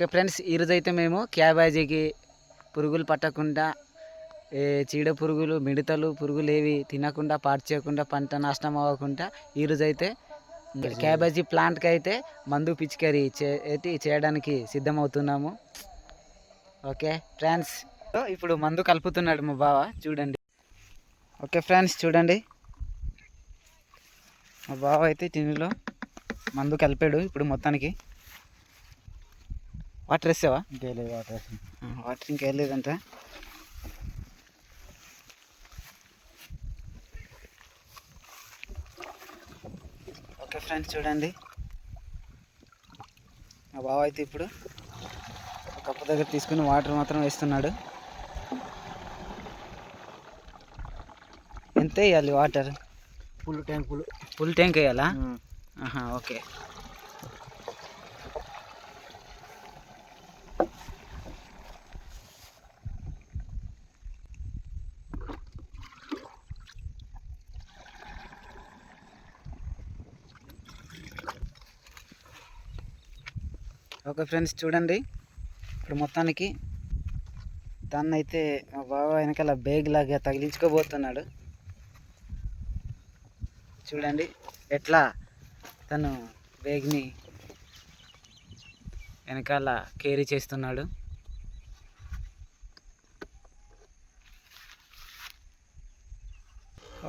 Okay friends ఈరోజు అయితే మేము క్యాబేజీకి పురుగులు పట్టకుండా చీడ పురుగులు మిడతలు పురుగులు ఏవి తినకుండా పాడు చేయకుండా పంట నాశనం అవ్వకుండా ఈరోజు అయితే క్యాబేజీ ప్లాంట్కి అయితే మందు పిచికారీ చే చేయడానికి సిద్ధమవుతున్నాము. ఓకే ఫ్రెండ్స్ ఇప్పుడు మందు కలుపుతున్నాడు మా బావ చూడండి. ఓకే ఫ్రెండ్స్ చూడండి. మా బావ అయితే టిన్నులో మందు కలిపాడు ఇప్పుడు మొత్తానికి. వాటర్ వేసావా? ఇంకేలేదు వాటర్ వాటర్ ఇంకేం లేదంట. ఓకే ఫ్రెండ్స్ చూడండి. మా బావ అయితే ఇప్పుడు కప్పు దగ్గర తీసుకుని వాటర్ మాత్రం వేస్తున్నాడు. ఎంత వేయాలి water full tank full full tank వేయాలా? ఆహా ఓకే. ఓకే ఫ్రెండ్స్ చూడండి. ఇప్పుడు మొత్తానికి దాన్ని అయితే మా బావ వెనకాల బేగ్ లాగా తగిలించుకోబోతున్నాడు. చూడండి ఎట్లా తను బేగ్ని వెనకాల కేరీ చేస్తున్నాడు.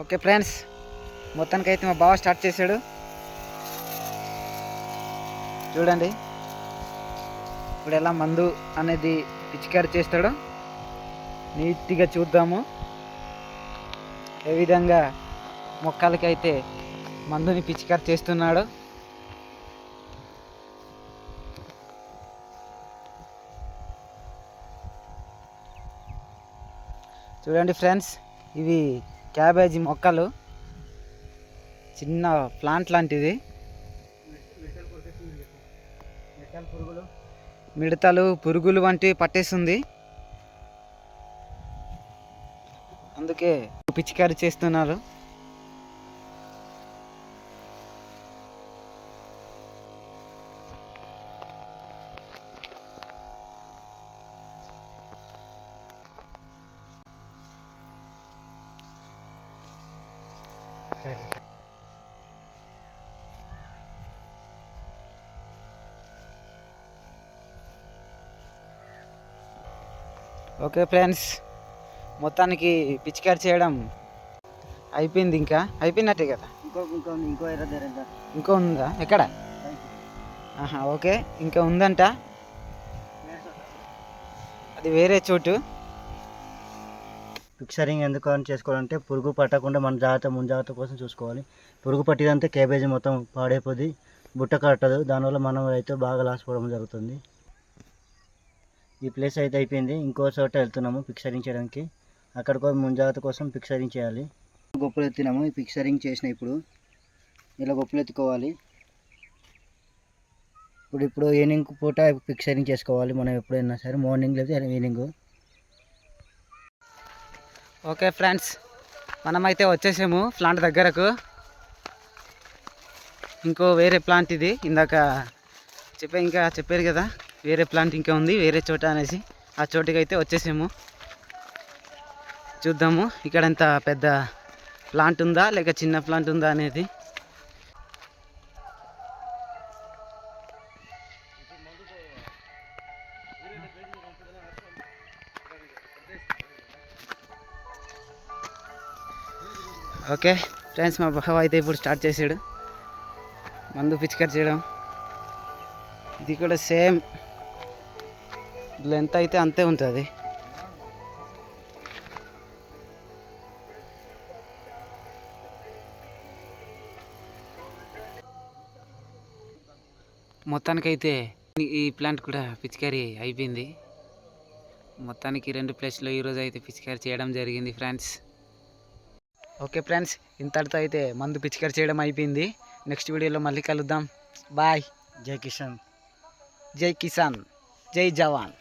ఓకే ఫ్రెండ్స్ మొత్తానికైతే మా బావ స్టార్ట్ చేశాడు. చూడండి ఇప్పుడు ఎలా మందు అనేది పిచికారి చేస్తాడో నీట్గా చూద్దాము. ఏ విధంగా మొక్కలకైతే మందుని పిచికారి చేస్తున్నాడు. చూడండి ఫ్రెండ్స్ ఇవి క్యాబేజీ మొక్కలు. చిన్న ప్లాంట్ లాంటిది. మిడతలు పురుగులు వంటివి పట్టేస్తుంది అందుకే పిచికారి చేస్తున్నారు. ఓకే ఫ్రెండ్స్ మొత్తానికి పిచికారి చేయడం అయిపోయింది ఇంకా. అయిపోయినట్టే కదా? ఇంకో ఇంకో ఇంకో ఇంకో ఉందా? ఎక్కడ? ఆహా ఓకే. ఇంకా ఉందంట. అది వేరే చోటు. పిక్చరింగ్ ఎందుకు అని చేసుకోవాలంటే పురుగు పట్టకుండా మన జాగ్రత్త ముంజాగ్రత్త కోసం చూసుకోవాలి. పురుగు పట్టిదంటే క్యాబేజీ మొత్తం పాడైపోద్ది బుట్ట కట్టదు. దానివల్ల మనం అయితే బాగా లాస్ పోవడం జరుగుతుంది. ఈ ప్లేస్ అయితే అయిపోయింది. ఇంకో చోట వెళ్తున్నాము పిక్చరింగ్ చేయడానికి. అక్కడ కూడా ముంజాగ్రత్త కోసం పిక్చరింగ్ చేయాలి. గొప్పలు ఎత్తినాము. ఈ పిక్చరింగ్ చేసిన ఇప్పుడు ఇలా గొప్పలు ఎత్తుకోవాలి. ఇప్పుడు ఇప్పుడు ఈవినింగ్ పూట పిక్చరింగ్ చేసుకోవాలి. మనం ఎప్పుడైనా సరే మార్నింగ్ లేదా ఈవినింగ్ ఓకే ఫ్రెండ్స్ మనమైతే వచ్చేసాము ప్లాంట్ దగ్గరకు. ఇంకో వేరే ప్లాంట్ ఇది ఇందాక చెప్పే ఇంకా చెప్పారు కదా వేరే ప్లాంట్ ఇంకా ఉంది వేరే చోట అనేసి. ఆ చోటుకి అయితే వచ్చేసాము. చూద్దాము ఇక్కడ ఎంత పెద్ద ప్లాంట్ ఉందా లేక చిన్న ప్లాంట్ ఉందా అనేది. ఓకే. ఫ్రెండ్స్ మా బావ అయితే ఇప్పుడు స్టార్ట్ చేసాడు. మందు పిచికారి చేయడం. ఇది కూడా సేమ్. లెంత్ అయితే అంతే ఉంటుంది. మొత్తానికైతే ఈ- ఈ ప్లాంట్ కూడా పిచికారీ అయిపోయింది. మొత్తానికి రెండు ప్లేస్లో ఈరోజు అయితే పిచికారీ చేయడం జరిగింది ఫ్రెండ్స్ ఓకే ఫ్రెండ్స్ ఇంతటితో అయితే మందు పిచికారి చేయడం అయిపోయింది. నెక్స్ట్ వీడియోలో మళ్ళీ కలుద్దాం. బాయ్. జై కిషన్ జై కిసాన్. జై జవాన్.